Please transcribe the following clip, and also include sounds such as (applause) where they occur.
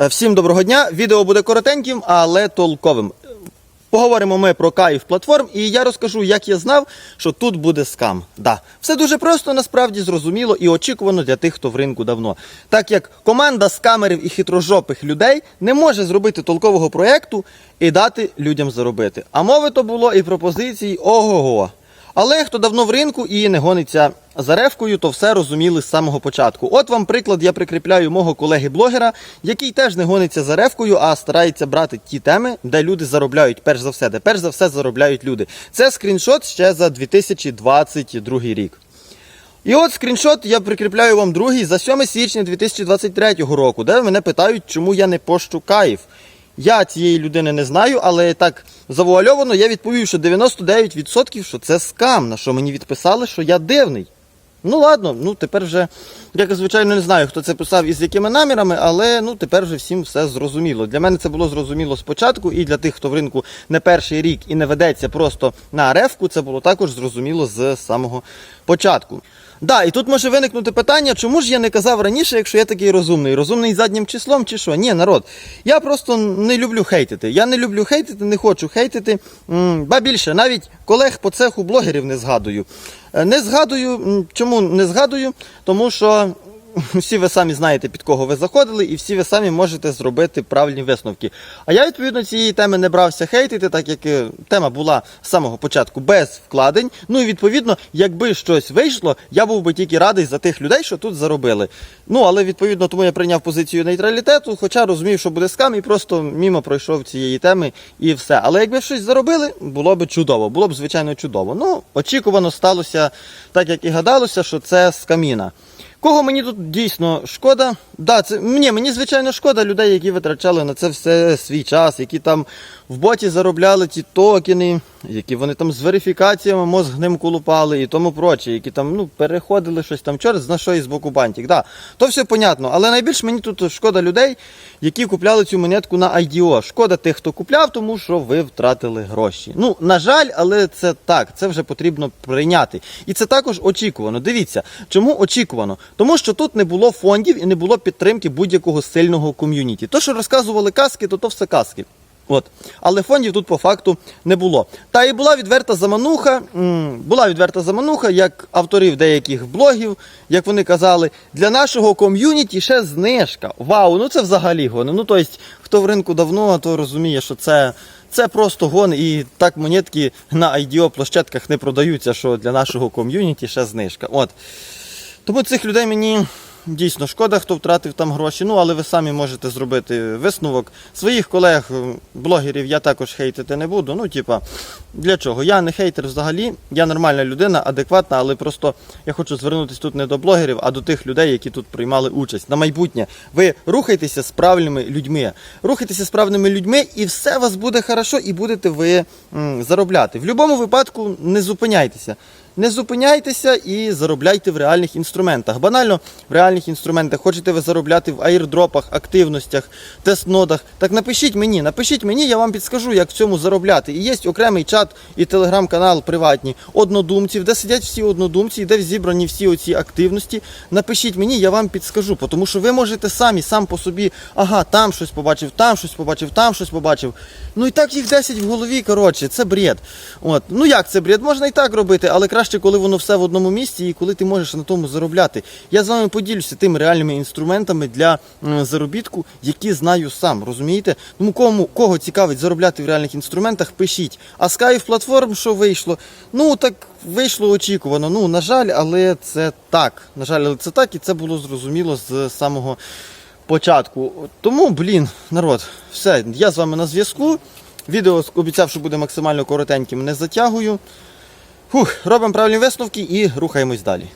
Е, Всім доброго дня. Відео буде коротеньким, але толковим. Поговоримо ми про кайф платформ, і я розкажу, як я знав, що тут буде скам. Да, все дуже просто, насправді зрозуміло і очікувано для тих, хто в ринку давно. Так як команда скамерів і хитрожопих людей не може зробити толкового проєкту і дати людям заробити. А мови то було і пропозиції ого-го. Але хто давно в ринку і не гониться за ревкою, то все розуміли з самого початку. От вам приклад я прикріпляю мого колеги-блогера, який теж не гониться за ревкою, а старається брати ті теми, де люди заробляють перш за все, де перш за все заробляють люди. Це скріншот ще за 2022 рік. І от скріншот я прикріпляю вам другий за 7 січня 2023 року, де мене питають, чому я не пощу кайф. Я цієї людини не знаю, але так завуальовано я відповів, що 99% що це скам, на що мені відписали, що я дивний. Ну ладно, ну тепер вже, я звичайно не знаю, хто це писав і з якими намірами, але ну тепер вже всім все зрозуміло. Для мене це було зрозуміло спочатку, і для тих, хто в ринку не перший рік і не ведеться просто на ревку, це було також зрозуміло з самого початку. Да, і тут може виникнути питання, чому ж я не казав раніше, якщо я такий розумний? Розумний заднім числом чи що? Ні, народ. Я просто не люблю хейтити. Я не люблю хейтити, не хочу хейтити. Ба більше, навіть колег по цеху блогерів не згадую. Е, Не згадую. Чому не згадую? Тому що (laughs) всі ви самі знаєте, під кого ви заходили, і всі ви самі можете зробити правильні висновки. А я, відповідно, цієї теми не брався хейтити, так як е, тема була з самого початку без вкладень. Ну і відповідно, якби щось вийшло, я був би тільки радий за тих людей, що тут заробили. Ну, але відповідно тому я прийняв позицію нейтралітету, хоча розумів, що буде скам, і просто мімо пройшов цієї теми і все. Але якби щось заробили, було б чудово, було б звичайно чудово. Ну, очікувано сталося так, як і гадалося, що це скаміна. Кого мені тут дійсно шкода? Да, це мені, мені звичайно шкода людей, які витрачали на це все свій час, які там в боті заробляли ті токени, які вони там з верифікаціями мозг ним колупали і тому проче, які там ну, переходили щось там чорт на що із боку бантик. Да, то все понятно. Але найбільш мені тут шкода людей, які купляли цю монетку на IDO. Шкода тих, хто купляв, тому що ви втратили гроші. Ну, на жаль, але це так, це вже потрібно прийняти. І це також очікувано. Дивіться, чому очікувано? Тому що тут не було фондів і не було підтримки будь-якого сильного ком'юніті. То, що розказували казки, то то все казки. От. Але фондів тут по факту не було. Та і була відверта замануха, була відверта замануха, як авторів деяких блогів, як вони казали, для нашого ком'юніті ще знижка. Вау, ну це взагалі гони. Ну, тобто, хто в ринку давно, то розуміє, що це, це просто гон, і так монетки на IDO площадках не продаються, що для нашого ком'юніті ще знижка. От. Тому цих людей мені дійсно шкода, хто втратив там гроші. Ну, але ви самі можете зробити висновок. Своїх колег, блогерів, я також хейтити не буду. Ну, типа, для чого? Я не хейтер взагалі, я нормальна людина, адекватна, але просто я хочу звернутися тут не до блогерів, а до тих людей, які тут приймали участь. На майбутнє. Ви рухайтеся з правильними людьми. Рухайтеся з правильними людьми, і все у вас буде хорошо, і будете ви м, заробляти. В будь-якому випадку не зупиняйтеся. Не зупиняйтеся і заробляйте в реальних інструментах. Банально в реальних інструментах. Хочете ви заробляти в аірдропах, активностях, тест-нодах. Так напишіть мені, напишіть мені, я вам підскажу, як в цьому заробляти. І є окремий чат і телеграм-канал приватні однодумців, де сидять всі однодумці, де зібрані всі оці активності. Напишіть мені, я вам підскажу, тому що ви можете самі сам по собі, ага, там щось побачив, там щось побачив, там щось побачив. Ну і так їх 10 в голові, коротше, це бред. От. Ну як це бред? Можна і так робити, але краще, коли воно все в одному місці і коли ти можеш на тому заробляти. Я з вами поділюся тими реальними інструментами для заробітку, які знаю сам. Розумієте? Тому кому кого цікавить заробляти в реальних інструментах, пишіть. А Skype платформ, що вийшло? Ну так вийшло очікувано. Ну, на жаль, але це так. На жаль, але це так, і це було зрозуміло з самого початку. Тому, блін, народ, все, я з вами на зв'язку. Відео обіцяв, що буде максимально коротеньким, не затягую. Фух, робимо правильні висновки і рухаємось далі.